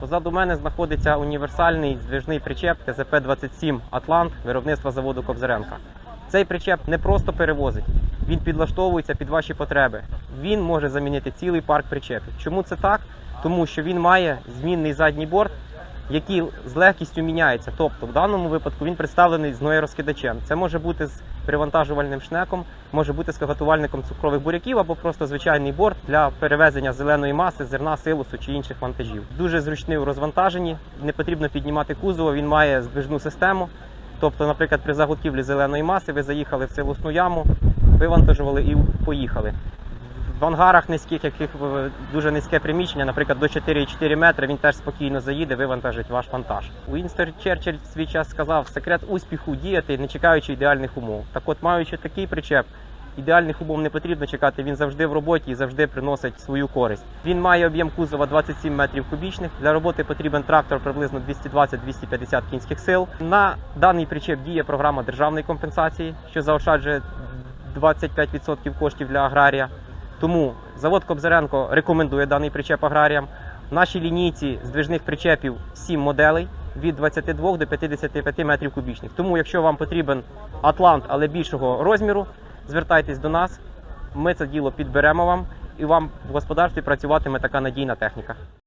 Позаду мене знаходиться універсальний здвижний причеп ТЗП-27 Атлант виробництва заводу Кобзаренка. Цей причеп не просто перевозить, він підлаштовується під ваші потреби. Він може замінити цілий парк причепів. Чому це так? Тому що він має змінний задній борт, який з легкістю міняється. Тобто, в даному випадку він представлений з розкидачем. Це може бути з привантажувальним шнеком, може бути з кагатувальником цукрових буряків або просто звичайний борт для перевезення зеленої маси, зерна, силосу чи інших вантажів. Дуже зручний у розвантаженні, не потрібно піднімати кузова, він має здвижну систему. Тобто, наприклад, при заготівлі зеленої маси ви заїхали в силосну яму, вивантажували і поїхали. В ангарах низьких, яких е, дуже низьке приміщення, наприклад, до 4,4 метри, він теж спокійно заїде, вивантажить ваш вантаж. Уінстон Черчилль в свій час сказав, секрет успіху діяти, не чекаючи ідеальних умов. Так от, маючи такий причеп, ідеальних умов не потрібно чекати, він завжди в роботі і завжди приносить свою користь. Він має об'єм кузова 27 метрів кубічних. Для роботи потрібен трактор приблизно 220-250 кінських сил. На даний причеп діє програма державної компенсації, що заощаджує 25% коштів для аграрія. Тому завод Кобзаренко рекомендує даний причеп аграріям. В нашій лінійці здвижних причепів 7 моделей від 22 до 55 метрів кубічних. Тому, якщо вам потрібен Атлант, але більшого розміру, звертайтесь до нас. Ми це діло підберемо вам і вам в господарстві працюватиме така надійна техніка.